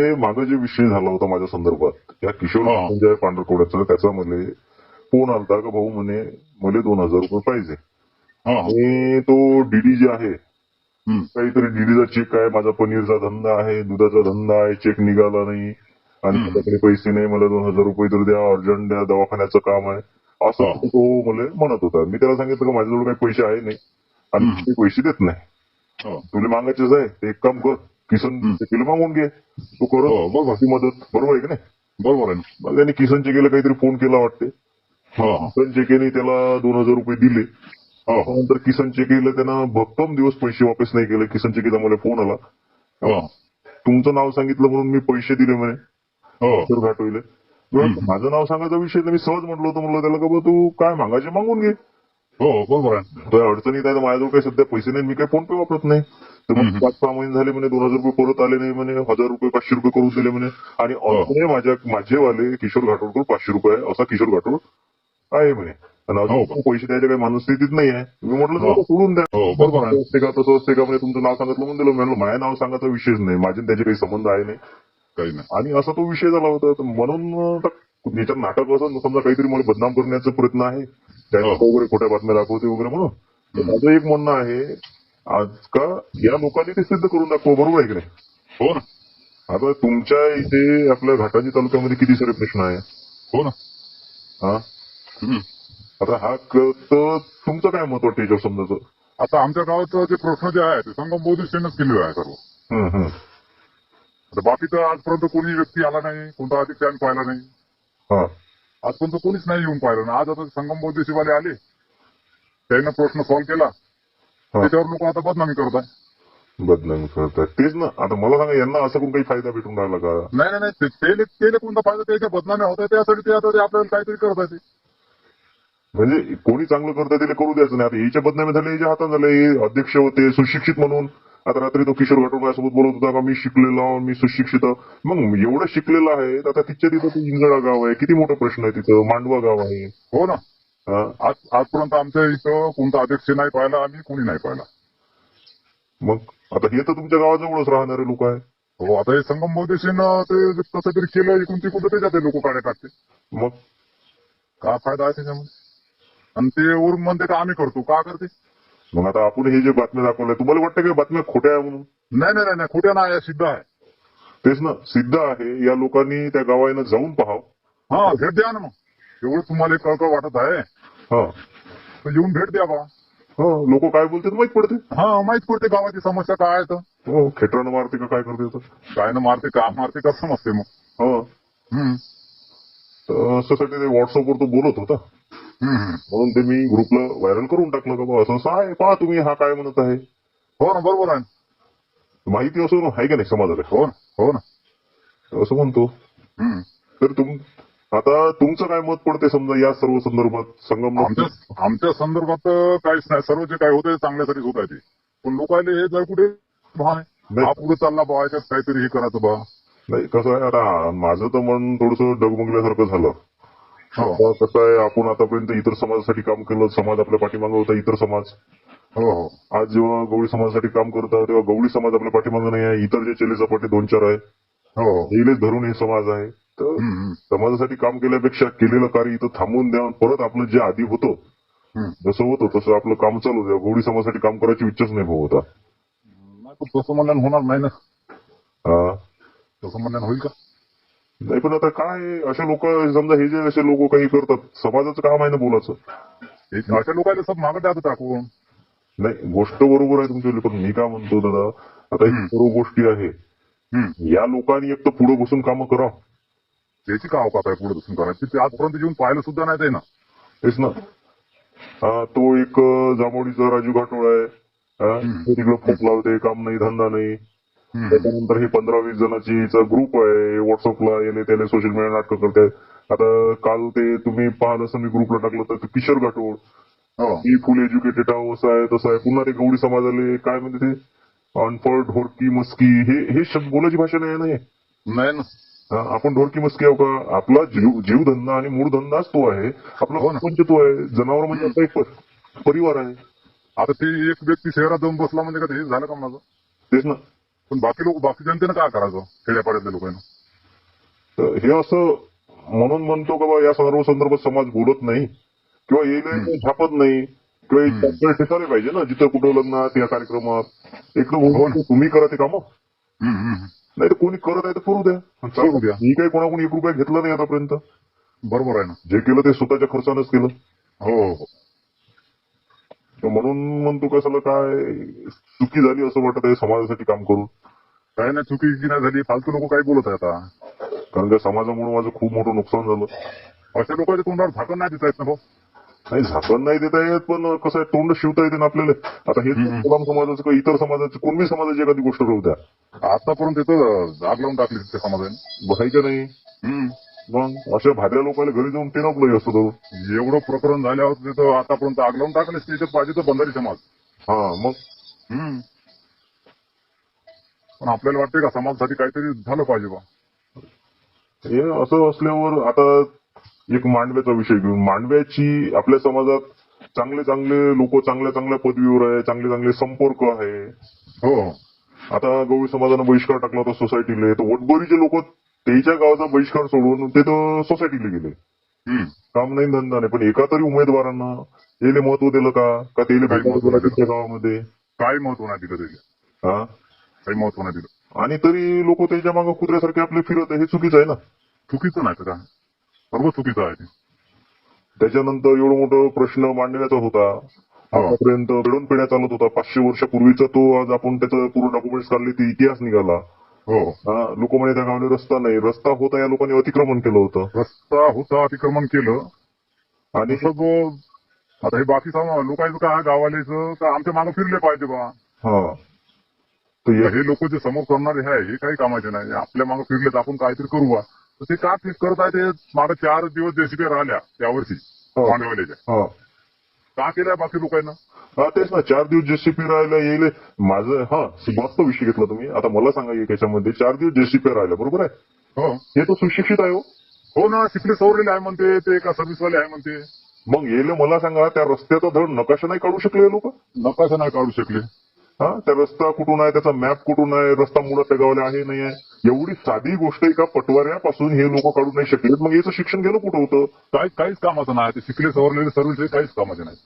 हे मागं जे विषय झाला होता माझ्या संदर्भात या किशोर. संजय पांढरकवड्याचा त्याचा मला फोन आलता का भाऊ म्हणे मला दोन हजार रुपये पाहिजे. आणि तो डीडी जे आहे. काहीतरी डीडीचा चेक आहे माझा पनीरचा धंदा आहे दुधाचा धंदा आहे चेक निघाला नाही आणि. माझ्याकडे पैसे नाही मला दोन हजार रुपये तर द्या अर्जंट द्या दवाखान्याचं काम आहे असं. तो मला म्हणत होता मी त्याला सांगितलं का माझ्याजवळ काही पैसे आहे नाही आणि. ते पैसे देत नाही. तुला मागायचेच आहे ते एक काम कर किसन. चेकीला मागून घे. तू कर हो, बरोबर. ती मदत. बरोबर आहे की नाही? बरोबर आहे ना. मग त्यांनी किसन चेकीला काहीतरी फोन केला वाटते. किसन चेकीने त्याला दोन हजार रुपये दिले. हो. त्यानंतर किसन चेकीला त्यानं भक्कम दिवस पैसे वापस नाही केले. किसन चेकीचा मला फोन आला. हो. तुमचं नाव सांगितलं म्हणून मी पैसे दिले म्हणे. हो. घाटवले. माझं नाव सांगायचा विषय मी सहज म्हटलं होतं म्हणलं त्याला का तू काय मागायचे मागून घे. हो बरोबर अडचणीत आहे माझ्याजवळ काही सध्या पैसे नाही मी काही फोन पे वापरत नाही. तर मग. पाच सहा महिने झाले म्हणे दोन हजार रुपये परत आले नाही म्हणे हजार रुपये पाचशे रुपये करून दिले म्हणे. आणि हो. अजूनही माझ्या माझेवाले किशोर घाटोडकर पाचशे रुपये असा किशोर घाटोड आहे म्हणे. आणि हो. अजून? पण पैसे द्यायच्या काही माणूस स्थितीत नाही आहे. मी म्हटलं हो. सोडून द्या. हो बरोबर असते का तसं असते का? म्हणजे तुमचं नाव सांगितलं म्हणून दिलं. म्हणलं माझ्या नाव सांगायचा विषयच नाही. माझे त्याचे काही संबंध आहे नाही. काही नाही. आणि असा तो विषय झाला होता. म्हणून याच्यात नाटक असं समजा काहीतरी मला बदनाम करण्याचा प्रयत्न आहे. हो. वगैरे खोट्या बातम्या दाखवते वगैरे म्हणून. माझं एक म्हणणं आहे आज का या लोकांनी ते सिद्ध करून दाखवा बरोबर आहे की नाही? हो ना. आता तुमच्या इथे आपल्या घाटाजी तालुक्यामध्ये किती सारे प्रश्न आहे? हो ना. हा. आता हा तुमचं काय मत वाटतं याच्यावर समजायचं आता आमच्या गावात जे प्रश्न जे आहे ते संगम बौद्धिस्टनेच केलेलं आहे सर्व. आता बाकी तर आजपर्यंत कोणी व्यक्ती आला नाही कोणता अधिकारी पाहिला नाही. हा. आजपर्यंत कोणीच नाही येऊन पाहिलं ना आज आता संगम बौद्धिशीवाले आले. त्यांना प्रश्न सॉल्व्ह केला. त्याच्यावर लोक आता बदनामी करत आहे बदनामी करतात तेच ना. आता मला सांगा यांना असं कोण काही फायदा भेटून राहिला का? नाही नाही नाही. ते- तेले कोणता फायदा? त्याच्या बदनामी होत आहे त्यासाठी ते आता आपल्याला काहीतरी करत आहे. म्हणजे कोणी चांगलं करतं त्याला करू द्यायचं नाही. आता याच्या बदनामी झाले याच्या हातात झाले. हे अध्यक्ष होते सुशिक्षित म्हणून. आता रात्री तो किशोर घाटून माझ्यासोबत बोलत होता का मी शिकलेलो आहे, मी सुशिक्षित आहे. मग एवढं शिकलेलं आहे आता तिच्या तिथं इंगळा गाव आहे. किती मोठा प्रश्न आहे तिथं? मांडवा गाव आहे. हो ना. आज आजपर्यंत आमच्या इथं कोणता अध्यक्ष नाही पाहिला आम्ही कोणी नाही पाहिला. मग आता हे तर तुमच्या गावाजवळच राहणारे लोक आहे हो आता हे संगम बौद्धिशीनं ते कसं तरी केलं इकडून तिकडून त्याच्यात लोक काढे टाकते मग? काय फायदा आहे त्याच्यामध्ये? आणि ते वरून म्हणते का आम्ही करतो का करते? मग आता आपण हे जे बातम्या दाखवल्या तुम्हाला वाटतं का बातम्या खोट्या आहे म्हणून? नाही नाही नाही नाही खोट्या नाही सिद्ध आहे. तेच ना सिद्ध आहे या लोकांनी त्या गावानं जाऊन पाहावं. हा भेट द्या ना मग. एवढं तुम्हाला कळकळ वाटत आहे. हा. तर येऊन भेट द्या बा. लोक काय बोलतात माहीत पडते? हा माहीत पडते गावाची समस्या काय आहे तर. हो खेटरानं मारते का काय करते तर? काय ना मारते का? मारते का समजते मग. हा. हम्म. तर अशासाठी ते व्हॉट्सअपवर तो बोलत होता. हम्म, हम्म. म्हणून ते मी ग्रुपला व्हायरल करून टाकलं का बा? असं असं आहे पहा तुम्ही हा काय म्हणत आहे. हो ना बरोबर आहे माहिती असो आहे का नाही समाजाला? हो ना हो ना. असं म्हणतो. हम्म. तर तुम आता तुमचं काय मत पडते समजा या सर्व संदर्भात संगम आमच्या संदर्भात काहीच नाही सर्व जे काय होतंय चांगल्यासाठीच होत आहे ते. पण लोकांना हे जर कुठे आहे? पुढे चालला बा याच्यात काहीतरी हे करायचं बा. नाही कसं आहे आता माझं तर मन थोडस डगमगल्यासारखं झालं. हो. कसं आहे आपण आतापर्यंत इतर समाजासाठी काम केलं समाज आपल्या पाठीमागं होता इतर समाज. हो हो. आज जेव्हा गवळी समाजासाठी काम करता तेव्हा गवळी समाज आपल्या पाठीमागं नाही आहे इतर जे चेले चपाटे दोन चार आहे. हो धरून हे समाज आहे. तर. समाजासाठी काम केल्यापेक्षा केलेलं कार्य इथं थांबून द्या परत आपलं जे आधी होतं. जसं होतं तसं आपलं काम चालू द्या गवळी समाजासाठी काम करायची इच्छाच नाही भाऊ होता तसं होणार नाही ना हा. तसं म्हणल्यानं होईल का नाही पण आता काय अशा लोक समजा हे जे असे लोक काही करतात समाजाचं काम आहे ना बोलायचं हे- अशा लोकांना सब मागं द्या टाकून नाही गोष्ट बरोबर आहे तुमची पण मी काय म्हणतो दादा आता ही. सर्व गोष्टी आहे. या लोकांनी एक तर पुढे बसून कामं करा त्याची का अवकाश आहे पुढे दुसून करायची? ते आजपर्यंत येऊन पाहिलं सुद्धा नाही ते ना. तेच ना. हा तो एक अं, जांभोळीचा राजू घाटोळ आहे. हा, तिकडे फोक लावते काम नाही धंदा नाही. त्याच्यानंतर हे पंधरा वीस जणांची ग्रुप आहे व्हॉट्सअपला याने त्याने सोशल मीडिया नाटकं करताय. आता काल ते तुम्ही पाहिलं असं मी ग्रुपला टाकलं तर किशोर घाटोळ. हो. ही फुल एज्युकेटेड आहे असं आहे तसं आहे. पुन्हा ते गवडी समाजाले काय म्हणते ते? अनपढ ढोरकी मस्की हे हे शब्द बोलायची भाषा नाही ना. नाही ना. आपण ढोरकी मस्की आहो का? आपला जीव जीवधंदा आणि मूळ धंदाच तो आहे. आपला हो ना. पंच तो आहे. जनावर म्हणजे आपला एक परिवार आहे. आता ते एक व्यक्ती शहरात जाऊन बसला म्हणजे का ते झालं का माझं? तेच ना. पण बाकी लोक बाकी जनतेनं काय करायचं खेड्यापाड्यातल्या लोकांना? तर हे असं म्हणून म्हणतो का बा या सर्व संदर्भात समाज बोलत नाही. किंवा येईल छापत नाही. किंवा ठेसायला पाहिजे ना जिथं कुठं लग्नात या कार्यक्रमात. एकदम हो तुम्ही करा ते कामं. नाही तर कोणी करत आहे तर करू द्या. चालू द्या. मी काही कोणाकडून एक रुपया घेतला नाही आतापर्यंत. बरोबर आहे ना. जे केलं ते स्वतःच्या खर्चानंच केलं. हो हो. तर म्हणून म्हणतो कशाला काय चुकी झाली असं वाटत आहे समाजासाठी काम करून. काय नाही चुकीची नाही झाली फालतू लोक काही बोलत आहे आता. कारण त्या समाजामुळे माझं खूप मोठं नुकसान झालं. अशा लोकांच्या तोंडावर झाकण नाही देता येत ना भाऊ. नाही झाकण नाही देता येत पण कसं आहे तोंड शिवता येते ना आपल्याला. आता हे. मुस्लिम समाजाचं किंवा इतर समाजाचं कोणती समाजाची एखादी गोष्ट राहू द्या. आतापर्यंत तिथं जाग लावून टाकली त्या समाजाने. बघायचं नाही. मग अशा भाद्या लोकांना घरी जाऊन टेनपलं असं धरून एवढं प्रकरण झाल्यावर तिथं आतापर्यंत आग लावून टाकलेच त्याच्यात पाहिजे तर बंधारी समाज. हा मग? हम्म. पण आपल्याला वाटते का समाजासाठी काहीतरी झालं पाहिजे बा? हे असं असल्यावर आता एक मांडव्याचा विषय घेऊन. मांडव्याची आपल्या समाजात चांगले चांगले लोक चांगल्या चांगल्या पदवीवर आहे चांगले चांगले संपर्क आहे. हो. आता गवळी समाजानं बहिष्कार टाकला होता सोसायटीला तर वटबोरीचे लोक त्याच्या गावाचा बहिष्कार सोडून ते तर सोसायटीला गेले. काम नाही धंदा नाही. पण एका तरी उमेदवारांना त्याला महत्त्व दिलं का? का त्याला गावामध्ये? काही महत्त्व नाही दिलं त्याला. हा? काही महत्त्व नाही दिलं. आणि तरी लोक त्याच्यामागे कुत्र्यासारखे आपले फिरत आहे. हे चुकीचं आहे ना? चुकीचं नाही का? सर्व चुकीचं आहे त्याच्यानंतर एवढं मोठं प्रश्न मांडण्याचा होता. आतापर्यंत घडून पिढ्या चालत होता. पाचशे वर्षापूर्वीचा तो आज आपण त्याचा पूर्ण डॉक्युमेंट्स काढले ते इतिहास निघाला. हो. लोक म्हणे त्या गावाला रस्ता नाही. रस्ता होता या लोकांनी अतिक्रमण केलं होतं. रस्ता होता अतिक्रमण केलं. आणि जो आता हे बाकी लोकांचं काय गावालेचं का आमच्या मागे फिरले पाहिजे बा. हा. तर हे- लोक जे समोर करणारे आहे हे काही कामाचे नाही. आपल्या मागे फिरले तर आपण काहीतरी करू बा. ते का ते करत आहे ते मागे चार दिवस जेसीबी राहिल्या त्यावर्षी हो. मांडवाल्याच्या हा. का केल्या बाकी लोकांना? हा तेच ना चार दिवस जेसीपी राहायला येईल. माझं हा मस्त विषय घेतला तुम्ही. आता मला सांगा एक याच्यामध्ये चार दिवस जेसीपी राहिला बरोबर आहे? हो. हे तर सुशिक्षित आहे हो. हो ना शिकले सवरलेले आहे म्हणते ते का सर्व्हिसवाले आहे म्हणते. मग येले मला सांगा त्या रस्त्याचा धड नकाशा नाही काढू शकले लोक? नकाशा नाही काढू शकले. हा? त्या रस्ता कुठून आहे? त्याचा मॅप कुठून आहे? रस्ता मुळात त्या गावाला आहे नाही आहे? एवढी साधी गोष्ट एका पटवाऱ्यापासून हे लोक काढू नाही शकले. मग याचं शिक्षण गेलं कुठं होतं? काही काहीच कामाचं नाही. ते शिकले सवरलेले सर्व्हिस हे काहीच कामाचे नाही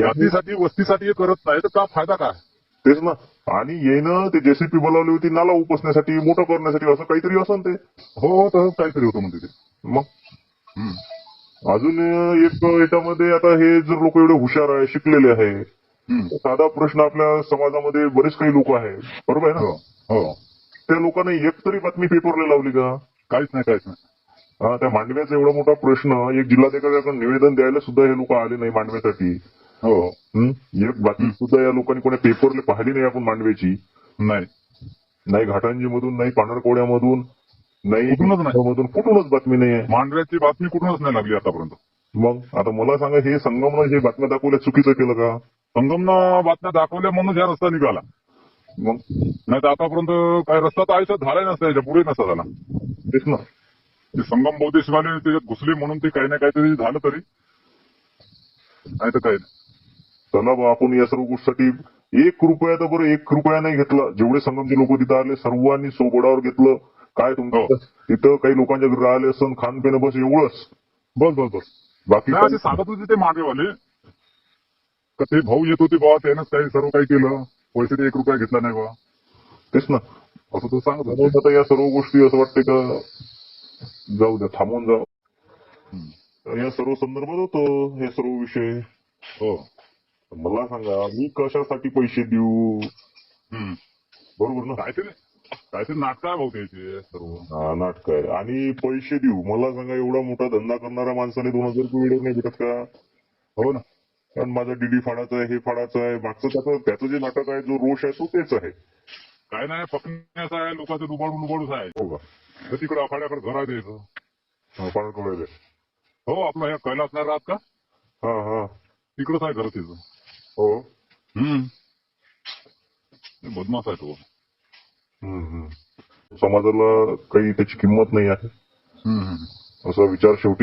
जातीसाठी वस्तीसाठी हे करत नाही तर का फायदा काय? तेच ना. आणि येणं ते जेसीपी बोलावली होती नाला उपसण्यासाठी मोठं करण्यासाठी असं काहीतरी असं ते. हो तसंच काहीतरी होतं म्हणते ते. मग? हम्म. अजून एक याच्यामध्ये आता हे जर लोक एवढे हुशार आहे शिकलेले आहे साधा प्रश्न आपल्या समाजामध्ये बरेच काही लोक आहे. बरोबर आहे हो ना? हो त्या लोकांना एक तरी बातमी पेपरला लावली का? काहीच नाही काहीच नाही. हा, त्या मांडव्याचा एवढा मोठा प्रश्न एक जिल्हाधिकाऱ्याकडे निवेदन द्यायला सुद्धा हे लोक आले नाही मांडव्यासाठी. हो. हं? एक बातमी सुद्धा या लोकांनी कोणी पेपरला पाहिली नाही आपण मांडव्याची. नाही. नाही घाटांजी मधून नाही पांढरकोड्यामधून नाही. कुठूनच नाही. मधून कुठूनच बातमी नाही आहे मांडव्याची बातमी कुठूनच नाही लागली आतापर्यंत. मग आता मला सांगा हे संगमनं हे बातम्या दाखवल्या चुकीचं केलं का? संगमनं बातम्या दाखवल्या म्हणून हा रस्ता निघाला. मग? नाही तर आतापर्यंत काय रस्ता तर आयुष्यात झाला नसता याच्यापुढे नसता झाला? तेच ना. ते संगम बौद्धेशवाले त्याच्यात घुसले म्हणून ते काही ना काहीतरी झालं तरी. नाही तर काय चला बा आपण या सर्व गोष्टीसाठी एक रुपया तर बरं एक रुपया नाही घेतला. जेवढे संगमचे लोक तिथं आले सर्वांनी सोबडावर घेतलं. काय तुमचं? हो. तिथं काही लोकांच्या घरी राहिले असं खान पिणं बस एवढंच. बस बस बस. बाकी नाही असे सांगत होते ते मागेवाले. का ते भाऊ येत होते बा त्यानंच काही सर्व काही केलं. पैसे ते एक रुपया घेतला नाही बा. तेच ना. असं तो सांगत होते. म्हणून आता या सर्व गोष्टी असं वाटते का? जाऊ द्या थांबून जाऊ. या सर्व संदर्भात होतं हे सर्व विषय. हो. मला सांगा मी कशासाठी पैसे देऊ? हम्म. बरोबर ना? काहीतरी काहीतरी नाटक आहे भाऊ त्याचे सर्व. हा नाटक आहे. आणि पैसे देऊ. मला सांगा एवढा मोठा धंदा करणाऱ्या माणसाने दोन हजार रुपये वेळेवर नाही भेटत का? हो ना. कारण माझा डीडी फाडाचा आहे हे फाडाचं आहे. मागचं त्याचं त्याचं जे नाटक आहे जो रोष आहे तो तेच आहे. काय नाही पकडण्याचं आहे लोकांचं लुबाडू लुबाडूच आहे. हो का? तर तिकडे आखाड्याकडे घर आहे त्याचं हा, हो आपला ह्या कैलास नाही राहत का? हा हा. तिकडंच आहे घर त्याचं हो. हम्म. ते बदमाश आहे तो. समाजाला काही त्याची किंमत नाही आहे. असा विचार शेवटी